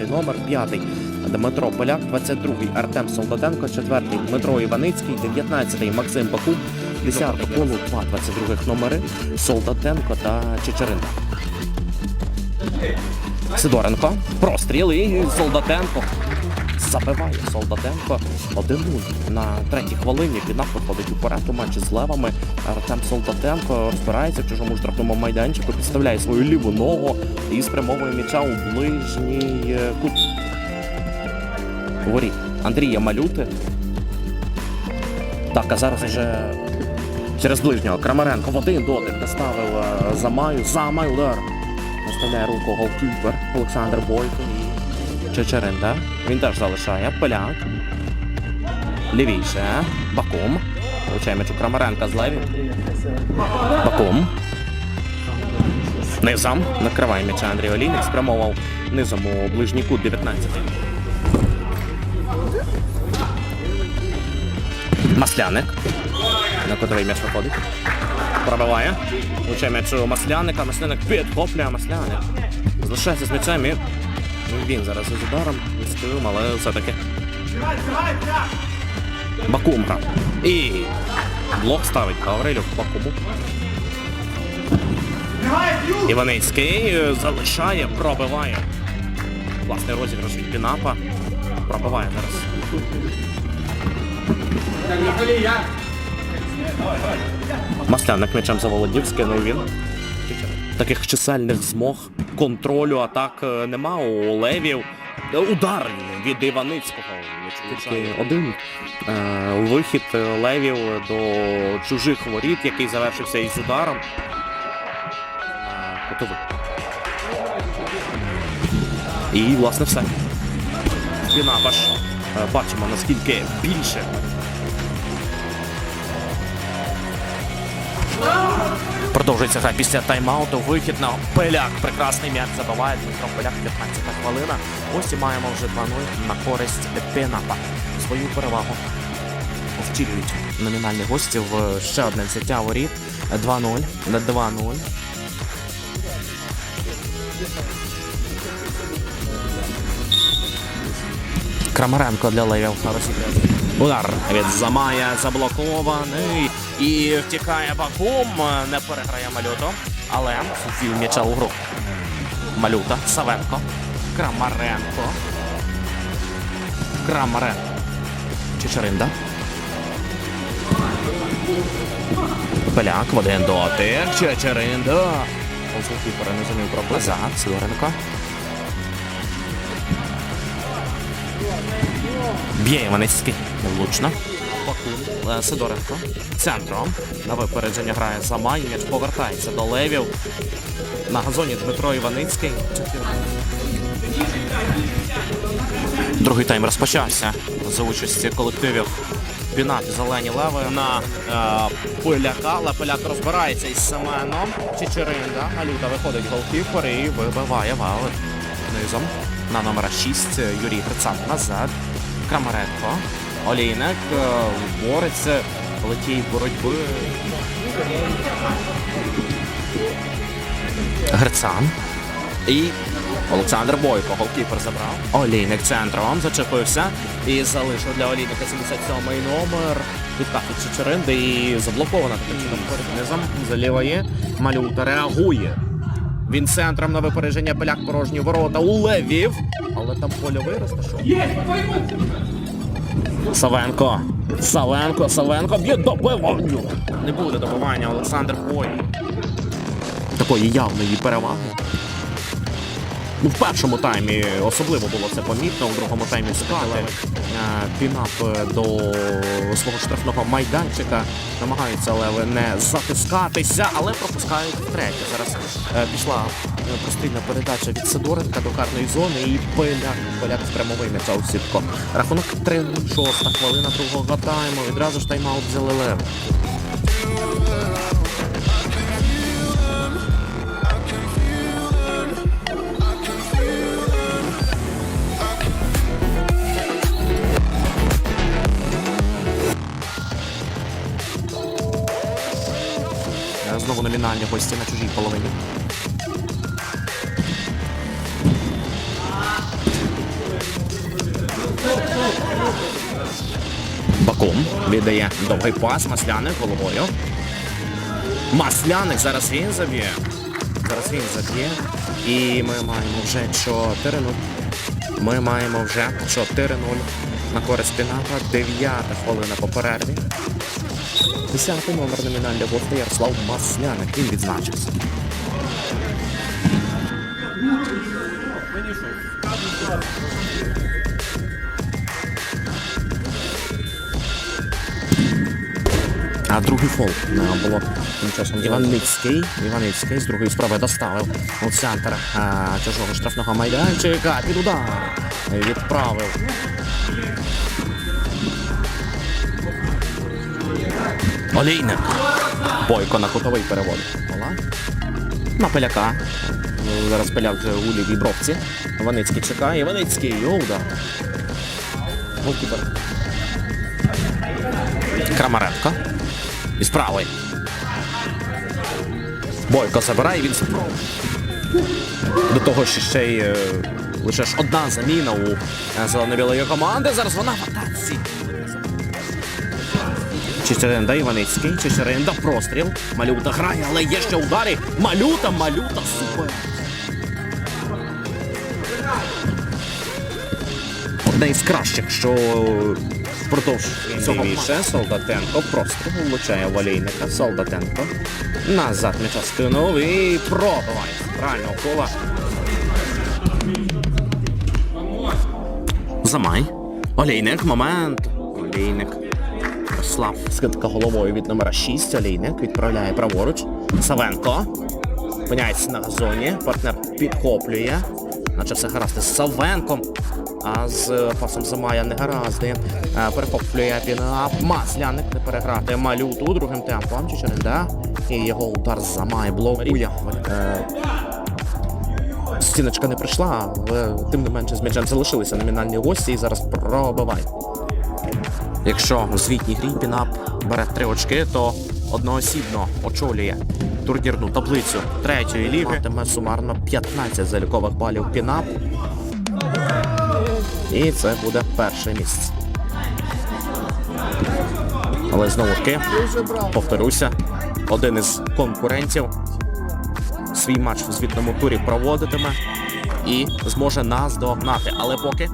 Пінапа, перший номер, п'ятий. Дмитро Поляк, 22-й Артем Солдатенко, 4 Дмитро Іваницький, 19-й Максим Бакуб, 10-й коло, два 22-х номери. Солдатенко та Чечеринка. Сидоренко, простріл і Солдатенко. Забиває Солдатенко 1-0 на третій хвилині. Пінап виходить уперед у матчі з левами. Артем Солдатенко розбирається в чужому штрафному майданчику, підставляє свою ліву ногу і спрямовує м'яча у ближній е, кут. Воріт Андрія Малюти. Так, а зараз вже через ближнього Крамаренко в один дотик доставив е, Замаю. Замай удар. Наставляє руку голкіпер Олександр Бойко і Чечеринда. Він теж залишає. Поляк. Лівіше. Бакум. Получає м'яч у Крамаренка з леві. Бакум. Низом. Накриває м'яча Андрій Олійник. Спрямовував низом у ближній кут 19. Масляник. На котрий м'яч виходить. Пробиває. Влучає м'яч у Масляника. Масляник підхоплює Масляник. Залишається з м'ячем і він зараз із ударом виступив, але все-таки. Бакум грав. І блок ставить Гаврилюк Бакуму. Іваницький е, залишає, пробиває. Власний розіграш від Пінапа. Пробиває зараз. Масляник м'ячем заволодів, скинув він. Таких чисельних змог контролю атак е, нема у левів. Е, Удар від Іваницького. Тільки один е, вихід левів до чужих воріт, який завершився із ударом. Е, Готовий. І, власне, все. Пінапаш. Е, Бачимо, наскільки більше Продовжується гра після тайм-ауту. Вихід на Пеляк. Прекрасний м'яч забиває Дмитро Пеляк, 15 хвилина. Ось і маємо вже 2-0 на користь Пенапа. Свою перевагу втілюють номінальні гості в ще одне взяття воріт. 2-0 на 2-0. Крамаренко для Левів. Удар від Замая заблокований. І втікає Бакум. Не переграє Малюту. Але ввів м'яча у гру. Малюта, Савенко. Крамаренко. Крамаренко. Чечеринда. Поляк в один дотик. Чечеринда. Не зумів пробити. Назад, Сидоренко. Б'є Іваницький. Влучно. Бакун. Е, Сидоренко. Центром. На випередження грає Замай. М'яч повертається до левів. На газоні Дмитро Іваницький. Другий тайм розпочався за участі колективів Пінат Зелені Леви на е, Поляка. Але Поляк розбирається із Семеном. Чечеринда. Галюта виходить голкіпер і вибиває валет. Низом. На номера 6 Юрій Грицан назад. Крамаренко. Олійник е, бореться в летій боротьби. Грицан. І Олександр Бойко, голкіпер забрав. Олійник центром зачепився і залишив для Олійника 77-й номер. Відкатить Чечеринди і заблокована таким чином низом. Заліває. Малюта реагує. Він центром на випередження поляк порожні ворота у левів. Але там польовий розташований. Савенко. Савенко, Савенко б'є добиванню. Не буде добивання Олександр Бой. Такої явної переваги. Ну, в першому таймі особливо було це помітно, у другому таймі скати пінап е, до свого штрафного майданчика. Намагаються леви не затискатися, але пропускають втретє. Зараз е, пішла е, прострільна передача від Сидоренка до карної зони і Поляк, Поляк спрямовий м'яча у сітко. Рахунок 3 шоста хвилина другого тайму. Відразу ж тайм-аут взяли леви. Е, Знову номінальні гості на чужій половині. Віддає довгий пас, Масляник головою. Масляник, зараз він заб'є. Зараз він заб'є. І ми маємо вже 4-0. Ми маємо вже 4-0 на користь Піната. Дев'ята хвилина по перерві. Десятий номер номінального гостя Ярослав Масляник. Він відзначився. А другий фол було тим часом Іваницький. Іваницький з другої справи доставив у центр е, чужого штрафного майданчика. Під удар відправив. Олійник. Бойко на кутовий переводить. Ола. На пиляка. Ну, Зараз пиляк вже у лівій бровці. Іваницький чекає. Іваницький. О, удар. Голкіпер. Крамаренко. І з правої. Бойко забирає, він спробує. До того що ще й е, лише ж одна заміна у е, зелено-білої команди. Зараз вона в атаці. Чечеренда Іваницький, Чечеренда, простріл. Малюта грає, але є ще удари. Малюта, малюта, супер. Одне із кращих, що впродовж цього більше Солдатенко просто влучає волейника Солдатенко. Назад м'яча скинув і пробиває центрального кола. Замай. Олійник, момент. Олійник. Слав. Скидка головою від номера 6. Олійник відправляє праворуч. Савенко. Опиняється на газоні. Партнер підхоплює. Наче все гаразд із Савенком. А з пасом Замая не гаразди. Е, Перехоплює пінап. Масляник не переграти. Малюту другим темпом. Чечеренда. І його удар Замай блокує. Е, Стіночка не прийшла, але тим не менше з м'ячем залишилися номінальні гості і зараз пробивають. Якщо в звітній грі Пінап бере три очки, то одноосібно очолює турнірну таблицю третьої ліги. Матиме сумарно 15 залікових балів Пінап. І це буде перше місце. Але знову таки, повторюся, один із конкурентів свій матч в звітному турі проводитиме і зможе нас догнати. Але поки